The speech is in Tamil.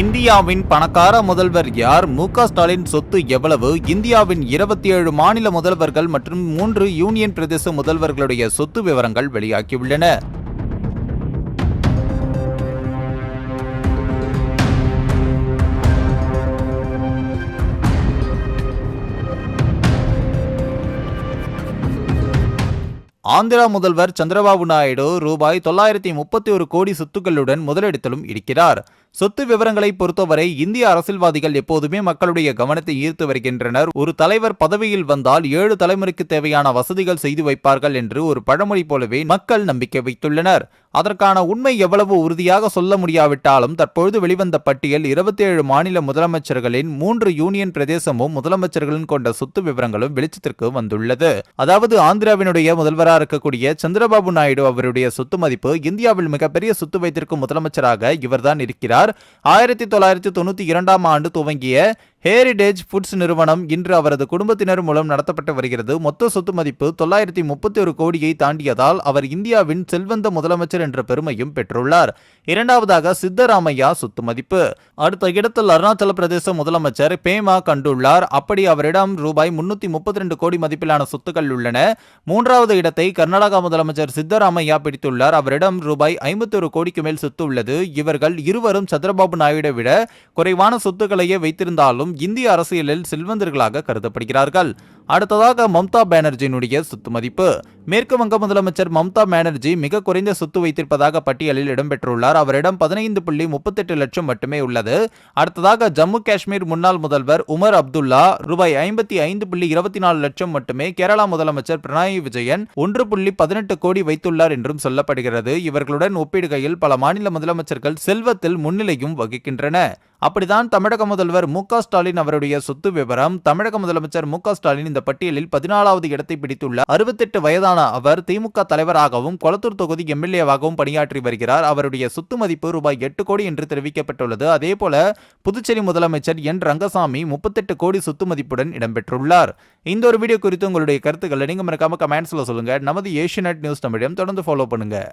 இந்தியாவின் பணக்கார முதல்வர் யார்? மு ஸ்டாலின் சொத்து எவ்வளவு? இந்தியாவின் இருபத்தி ஏழு மாநில முதல்வர்கள் மற்றும் மூன்று யூனியன் பிரதேச முதல்வர்களுடைய சொத்து விவரங்கள் வெளியாகியுள்ளன. ஆந்திரா முதல்வர் சந்திரபாபு நாயுடு ரூபாய் தொள்ளாயிரத்தி முப்பத்தி ஒரு கோடி சொத்துக்களுடன் முதலிடத்திலும் இருக்கிறார். சொத்து விவரங்களை பொறுத்தவரை இந்திய அரசியல்வாதிகள் எப்போதுமே மக்களுடைய கவனத்தை ஈர்த்து வருகின்றனர். ஒரு தலைவர் பதவியில் வந்தால் ஏழு தலைமுறைக்கு தேவையான வசதிகள் செய்து வைப்பார்கள் என்று ஒரு பழமொழி போலவே மக்கள் நம்பிக்கை வைத்துள்ளனர். அதற்கான உண்மை எவ்வளவு உறுதியாக சொல்ல முடியாவிட்டாலும் தற்பொழுது வெளிவந்த பட்டியல் இருபத்தி ஏழு மாநில முதலமைச்சர்களின் மூன்று யூனியன் பிரதேசமும் முதலமைச்சர்களும் கொண்ட சொத்து விவரங்களும் வெளிச்சத்திற்கு வந்துள்ளது. அதாவது ஆந்திராவினுடைய முதல்வராக இருக்கக்கூடிய சந்திரபாபு நாயுடு அவருடைய சொத்து மதிப்பு இந்தியாவில் மிகப்பெரிய சொத்து வைத்திருக்கும் முதலமைச்சராக இவர்தான் இருக்கிறார். ஆயிரத்தி தொள்ளாயிரத்தி தொண்ணூத்தி இரண்டாம் ஆண்டு துவங்கிய ஹேரிடேஜ் ஃபுட்ஸ் நிறுவனம் இன்று அவரது குடும்பத்தினர் மூலம் நடத்தப்பட்டு வருகிறது. மொத்த சொத்து மதிப்பு தொள்ளாயிரத்தி முப்பத்தி ஒரு கோடியை தாண்டியதால் அவர் இந்தியாவின் செல்வந்த முதலமைச்சர் என்ற பெருமையும் பெற்றுள்ளார். இரண்டாவதாக சித்தராமையா சொத்து மதிப்பு. அடுத்த இடத்தில் அருணாச்சல பிரதேச முதலமைச்சர் பேமா கண்டுள்ளார். அப்படி அவரிடம் ரூபாய் முன்னூத்தி முப்பத்தி ரெண்டு கோடி மதிப்பிலான சொத்துக்கள் உள்ளன. மூன்றாவது இடத்தை கர்நாடகா முதலமைச்சர் சித்தராமையா பிடித்துள்ளார். அவரிடம் ரூபாய் ஐம்பத்தி ஒரு கோடிக்கு மேல் சொத்து உள்ளது. இவர்கள் இருவரும் சந்திரபாபு நாயுடை விட குறைவான சொத்துக்களையே வைத்திருந்தாலும் இந்திய அரசியலில் செல்வந்தர்களாக கருதப்படுகிறார்கள். அடுத்ததாக மம்தா பானர்ஜியினுடைய சொத்து மதிப்பு. மேற்கு வங்க முதலமைச்சர் மம்தா பானர்ஜி மிக குறைந்த சொத்து வைத்திருப்பதாக பட்டியலில் இடம்பெற்றுள்ளார். அவரிடம் பதினைந்து புள்ளி முப்பத்தெட்டு லட்சம் மட்டுமே உள்ளது. அடுத்ததாக ஜம்மு காஷ்மீர் முன்னாள் முதல்வர் உமர் அப்துல்லா ரூபாய் ஐம்பத்தி ஐந்து புள்ளி இருபத்தி நாலு லட்சம் மட்டுமே கேரளா முதலமைச்சர் பினராயி விஜயன் ஒன்று புள்ளி பதினெட்டு கோடி வைத்துள்ளார் என்றும் சொல்லப்படுகிறது. இவர்களுடன் ஒப்பிடுகையில் பல மாநில முதலமைச்சர்கள் செல்வத்தில் முன்னிலையும் வகிக்கின்றன. அப்படிதான் தமிழக முதல்வர் மு ஸ்டாலின் அவருடைய சொத்து விவரம். தமிழக முதலமைச்சர் மு ஸ்டாலின் இந்த பட்டியலில் பதினாலாவது இடத்தை பிடித்துள்ள அறுபத்தெட்டு வயதான அவர் திமுக தலைவராகவும் கொளத்தூர் தொகுதி எம்எல்ஏவாகவும் பணியாற்றி வருகிறார். அவருடைய சொத்து மதிப்பு ரூபாய் எட்டு கோடி என்று தெரிவிக்கப்பட்டுள்ளது. அதேபோல புதுச்சேரி முதலமைச்சர் என். ரங்கசாமி முப்பத்தெட்டு கோடி சொத்து மதிப்புடன் இடம்பெற்றுள்ளார். இந்த ஒரு வீடியோ குறித்து உங்களுடைய கருத்துக்களை நீங்க மறக்காம கமெண்ட்ஸ்ல சொல்லுங்க. நமது ஏஷியநெட் நியூஸ் தமிழம் தொடர்ந்து ஃபாலோ பண்ணுங்க.